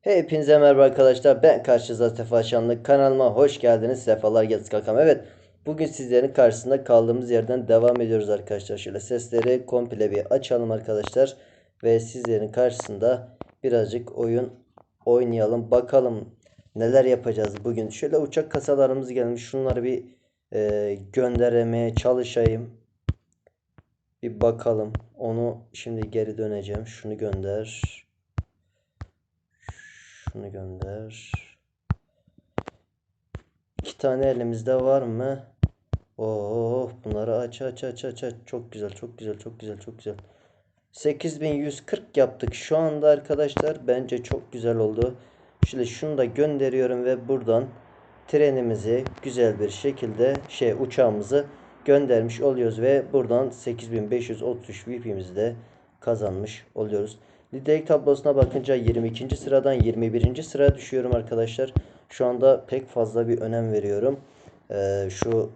Hepinize merhaba arkadaşlar. Ben karşınızda Sefa Şanlı. Kanalıma hoş geldiniz. Sefalar geldiniz kankam. Evet. Bugün sizlerin karşısında kaldığımız yerden devam ediyoruz arkadaşlar. Şöyle sesleri komple bir açalım arkadaşlar. Ve sizlerin karşısında birazcık oyun oynayalım. Bakalım neler yapacağız bugün. Şöyle uçak kasalarımız gelmiş. Şunları bir e, göndermeye çalışayım. Bir bakalım. Onu şimdi geri döneceğim. Şunu gönder. Şunu gönder. İki tane elimizde var mı? Oh bunları aç aç aç aç aç. Çok güzel çok güzel çok güzel çok güzel. 8140 yaptık şu anda arkadaşlar. Bence çok güzel oldu. Şöyle şunu da gönderiyorum ve buradan trenimizi güzel bir şekilde şey uçağımızı göndermiş oluyoruz ve buradan 8533 VIP'imizi de kazanmış oluyoruz. Liderlik tablosuna bakınca 22. sıradan 21. sıraya düşüyorum arkadaşlar. Şu anda pek fazla bir önem veriyorum. Ee, şu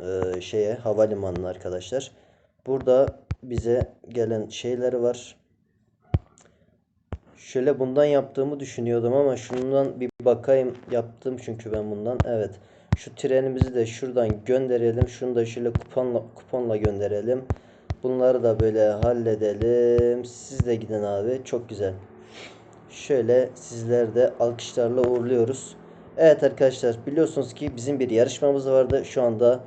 e, şeye havalimanına arkadaşlar. Burada bize gelen şeyler var. Şöyle bundan yaptığımı düşünüyordum ama şundan bir bakayım yaptım çünkü ben bundan. Evet. Şu trenimizi de şuradan gönderelim. Şunu da şöyle kuponla kuponla gönderelim. Bunları da böyle halledelim. Siz de gidin abi. Çok güzel. Şöyle sizler de alkışlarla uğurluyoruz. Evet arkadaşlar biliyorsunuz ki bizim bir yarışmamız vardı. Şu anda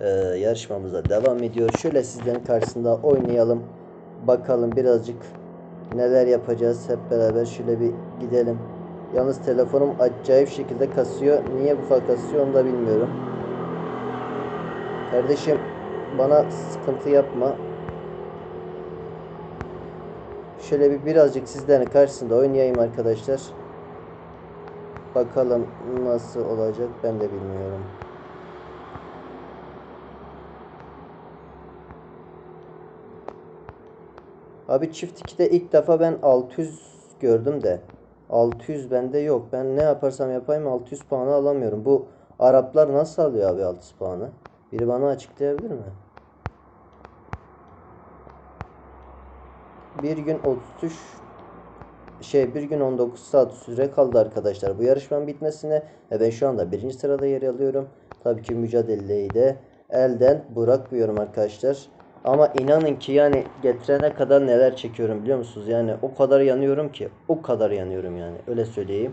e, yarışmamıza devam ediyor. Şöyle sizlerin karşısında oynayalım. Bakalım birazcık neler yapacağız. Hep beraber şöyle bir gidelim. Yalnız telefonum acayip şekilde kasıyor. Niye bu kadar kasıyor onu da bilmiyorum. Kardeşim bana sıkıntı yapma. Şöyle bir birazcık sizlerin karşısında oynayayım arkadaşlar. Bakalım nasıl olacak ben de bilmiyorum. Abi çift 2'de ilk defa ben 600 gördüm de 600 bende yok. Ben ne yaparsam yapayım 600 puanı alamıyorum. Bu Araplar nasıl alıyor abi 600 puanı? Biri bana açıklayabilir mi? Bir gün 33 şey bir gün 19 saat süre kaldı arkadaşlar bu yarışmanın bitmesine ve ben şu anda birinci sırada yer alıyorum. Tabii ki mücadeleyi de elden bırakmıyorum arkadaşlar. Ama inanın ki yani getirene kadar neler çekiyorum biliyor musunuz? Yani o kadar yanıyorum ki o kadar yanıyorum yani öyle söyleyeyim.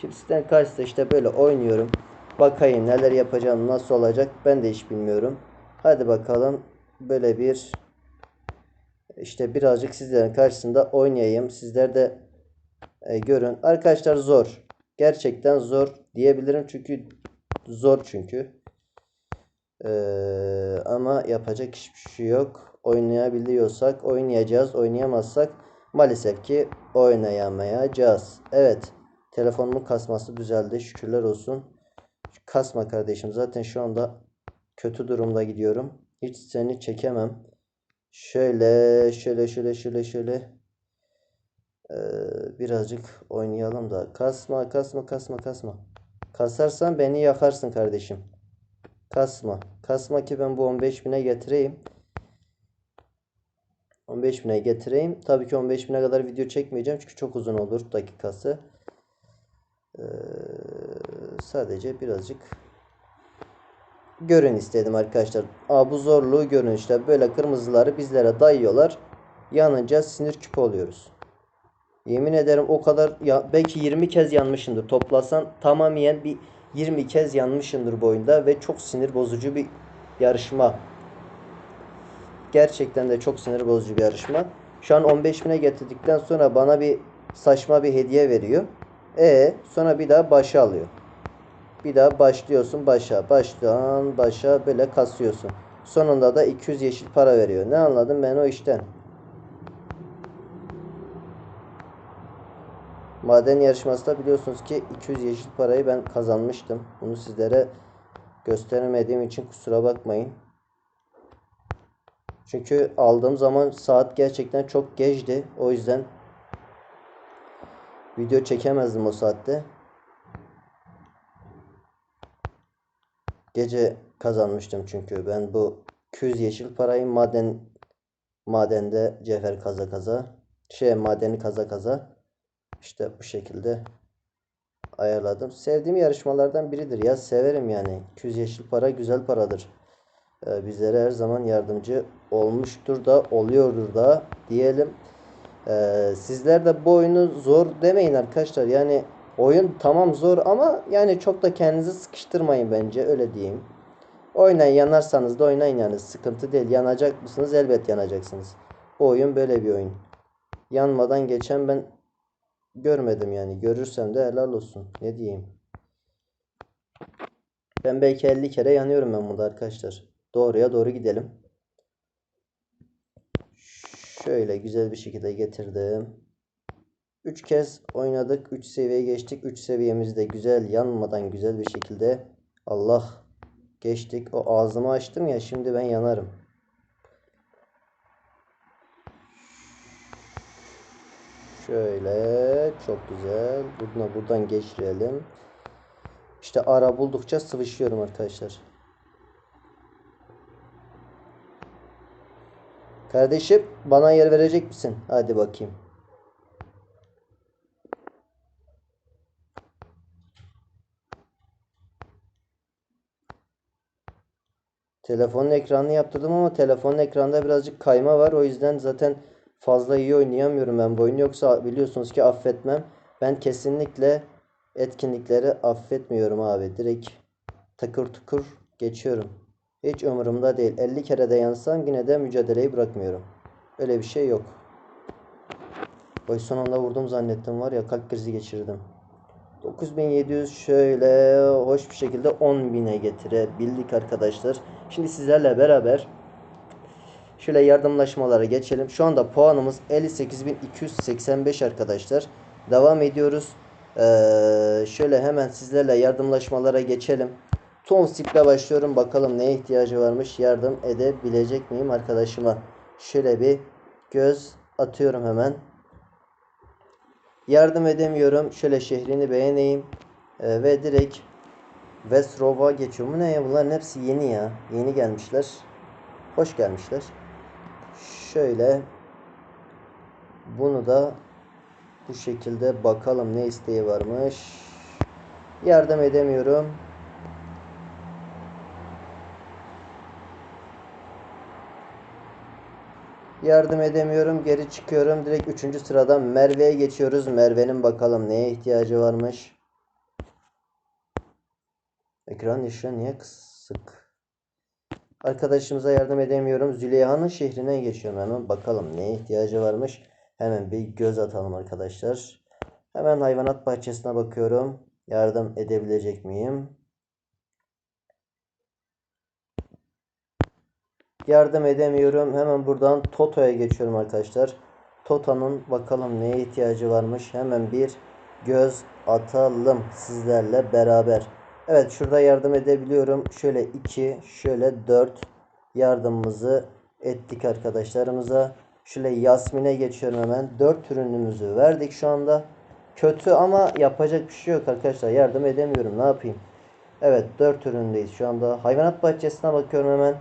Şimdi sizden karşısında işte böyle oynuyorum. Bakayım neler yapacağım nasıl olacak ben de hiç bilmiyorum. Hadi bakalım böyle bir işte birazcık sizlerin karşısında oynayayım. Sizler de e, görün. Arkadaşlar zor. Gerçekten zor diyebilirim çünkü zor çünkü. Ee, ama yapacak hiçbir şey yok. Oynayabiliyorsak oynayacağız. Oynayamazsak maalesef ki oynayamayacağız. Evet. Telefonumun kasması düzeldi. Şükürler olsun. Kasma kardeşim. Zaten şu anda kötü durumda gidiyorum. Hiç seni çekemem. Şöyle şöyle şöyle şöyle şöyle. Ee, birazcık oynayalım da. Kasma kasma kasma kasma. Kasarsan beni yakarsın kardeşim. Kasma. Kasma ki ben bu 15 bine getireyim. 15 bine getireyim. Tabii ki 15 bine kadar video çekmeyeceğim çünkü çok uzun olur dakikası. Ee, sadece birazcık görün istedim arkadaşlar. Aa, bu zorluğu görün işte. Böyle kırmızıları bizlere dayıyorlar. Yanınca sinir küpü oluyoruz. Yemin ederim o kadar ya belki 20 kez yanmışımdır. Toplasan tamamen bir 20 kez yanmışımdır bu oyunda ve çok sinir bozucu bir yarışma. Gerçekten de çok sinir bozucu bir yarışma. Şu an 15 bine getirdikten sonra bana bir saçma bir hediye veriyor. E sonra bir daha başa alıyor. Bir daha başlıyorsun başa. Baştan başa böyle kasıyorsun. Sonunda da 200 yeşil para veriyor. Ne anladım ben o işten? Maden yarışmasında biliyorsunuz ki 200 yeşil parayı ben kazanmıştım. Bunu sizlere gösteremediğim için kusura bakmayın. Çünkü aldığım zaman saat gerçekten çok geçti. O yüzden video çekemezdim o saatte. Gece kazanmıştım çünkü ben bu 200 yeşil parayı maden madende cevher kaza kaza şey madeni kaza kaza İşte bu şekilde ayarladım. Sevdiğim yarışmalardan biridir ya. Severim yani. 200 yeşil para güzel paradır. Ee, bizlere her zaman yardımcı olmuştur da oluyordur da diyelim. Ee, sizler de bu oyunu zor demeyin arkadaşlar. Yani oyun tamam zor ama yani çok da kendinizi sıkıştırmayın bence öyle diyeyim. Oynayın yanarsanız da oynayın yani sıkıntı değil. Yanacak mısınız? Elbet yanacaksınız. Bu oyun böyle bir oyun. Yanmadan geçen ben görmedim yani. Görürsem de helal olsun. Ne diyeyim. Ben belki 50 kere yanıyorum ben burada arkadaşlar. Doğruya doğru gidelim. Şöyle güzel bir şekilde getirdim. 3 kez oynadık. 3 seviye geçtik. 3 seviyemizde güzel yanmadan güzel bir şekilde Allah geçtik. O ağzımı açtım ya şimdi ben yanarım. Şöyle çok güzel. Buradan, buradan geçirelim. İşte ara buldukça sıvışıyorum arkadaşlar. Kardeşim bana yer verecek misin? Hadi bakayım. Telefonun ekranını yaptırdım ama telefonun ekranda birazcık kayma var. O yüzden zaten fazla iyi oynayamıyorum ben bu oyunu. Yoksa biliyorsunuz ki affetmem. Ben kesinlikle etkinlikleri affetmiyorum abi. Direkt takır tukur geçiyorum. Hiç umurumda değil. 50 kere de yansam yine de mücadeleyi bırakmıyorum. Öyle bir şey yok. Oy sonunda vurdum zannettim var ya kalp krizi geçirdim. 9700 şöyle hoş bir şekilde 10.000'e getirebildik arkadaşlar. Şimdi sizlerle beraber şöyle yardımlaşmalara geçelim. Şu anda puanımız 58.285 arkadaşlar. Devam ediyoruz. Ee, şöyle hemen sizlerle yardımlaşmalara geçelim. Tom Sip'le başlıyorum. Bakalım neye ihtiyacı varmış. Yardım edebilecek miyim arkadaşıma? Şöyle bir göz atıyorum hemen. Yardım edemiyorum. Şöyle şehrini beğeneyim. Ee, ve direkt Westrov'a geçiyorum. Bu ne ya? Bunların hepsi yeni ya. Yeni gelmişler. Hoş gelmişler. Şöyle bunu da bu şekilde bakalım ne isteği varmış. Yardım edemiyorum. Yardım edemiyorum. Geri çıkıyorum. Direkt 3. sıradan Merve'ye geçiyoruz. Merve'nin bakalım neye ihtiyacı varmış. Ekran ışığı niye kısık? Arkadaşımıza yardım edemiyorum. Züleyha'nın şehrine geçiyorum hemen. Bakalım neye ihtiyacı varmış. Hemen bir göz atalım arkadaşlar. Hemen hayvanat bahçesine bakıyorum. Yardım edebilecek miyim? Yardım edemiyorum. Hemen buradan Toto'ya geçiyorum arkadaşlar. Toto'nun bakalım neye ihtiyacı varmış. Hemen bir göz atalım sizlerle beraber. Evet şurada yardım edebiliyorum. Şöyle 2, şöyle 4 yardımımızı ettik arkadaşlarımıza. Şöyle Yasmin'e geçiyorum hemen. 4 ürünümüzü verdik şu anda. Kötü ama yapacak bir şey yok arkadaşlar. Yardım edemiyorum. Ne yapayım? Evet 4 üründeyiz şu anda. Hayvanat bahçesine bakıyorum hemen.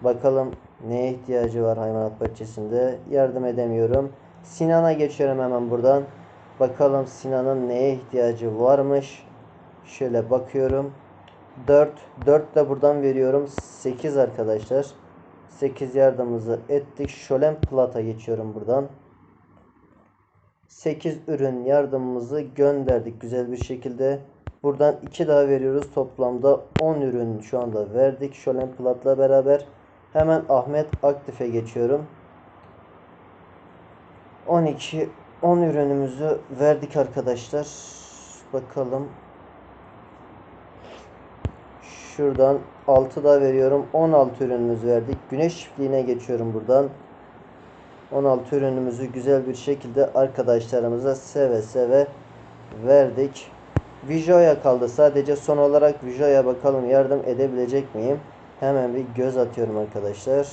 Bakalım neye ihtiyacı var hayvanat bahçesinde. Yardım edemiyorum. Sinan'a geçiyorum hemen buradan. Bakalım Sinan'ın neye ihtiyacı varmış. Şöyle bakıyorum. 4. 4 de buradan veriyorum. 8 arkadaşlar. 8 yardımımızı ettik. Şölen Plata geçiyorum buradan. 8 ürün yardımımızı gönderdik güzel bir şekilde. Buradan 2 daha veriyoruz. Toplamda 10 ürün şu anda verdik. Şölen Plat'la beraber. Hemen Ahmet Aktif'e geçiyorum. 12 10 ürünümüzü verdik arkadaşlar. Bakalım. Şuradan 6 da veriyorum. 16 ürünümüz verdik. Güneş çiftliğine geçiyorum buradan. 16 ürünümüzü güzel bir şekilde arkadaşlarımıza seve seve verdik. Vijo'ya kaldı. Sadece son olarak Vijo'ya bakalım yardım edebilecek miyim? Hemen bir göz atıyorum arkadaşlar.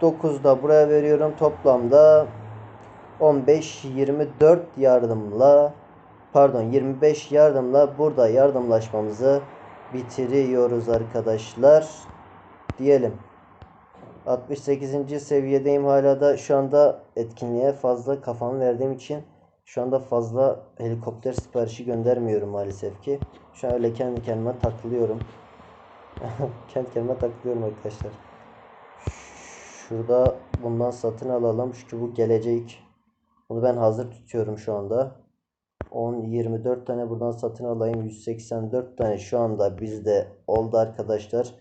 9 da buraya veriyorum. Toplamda 15 24 yardımla pardon 25 yardımla burada yardımlaşmamızı bitiriyoruz arkadaşlar diyelim. 68. seviyedeyim hala da şu anda etkinliğe fazla kafamı verdiğim için şu anda fazla helikopter siparişi göndermiyorum maalesef ki. Şu an öyle kendi kendime takılıyorum. kendi kendime takılıyorum arkadaşlar. Şurada bundan satın alalım. Çünkü bu gelecek. Bunu ben hazır tutuyorum şu anda. 10 24 tane buradan satın alayım. 184 tane şu anda bizde oldu arkadaşlar.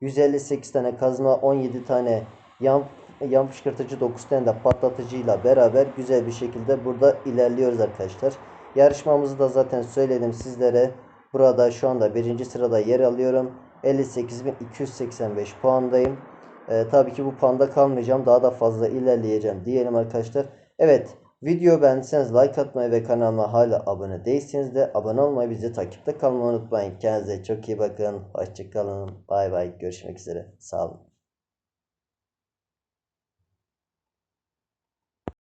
158 tane kazma, 17 tane yan yan fışkırtıcı 9 tane de patlatıcıyla beraber güzel bir şekilde burada ilerliyoruz arkadaşlar. Yarışmamızı da zaten söyledim sizlere. Burada şu anda birinci sırada yer alıyorum. 58.285 puandayım. Ee, tabii ki bu puanda kalmayacağım. Daha da fazla ilerleyeceğim diyelim arkadaşlar. Evet. Video beğendiyseniz like atmayı ve kanalıma hala abone değilseniz de abone olmayı bizi takipte kalmayı unutmayın. Kendinize çok iyi bakın. Hoşçakalın. Bay bay. Görüşmek üzere. Sağ olun.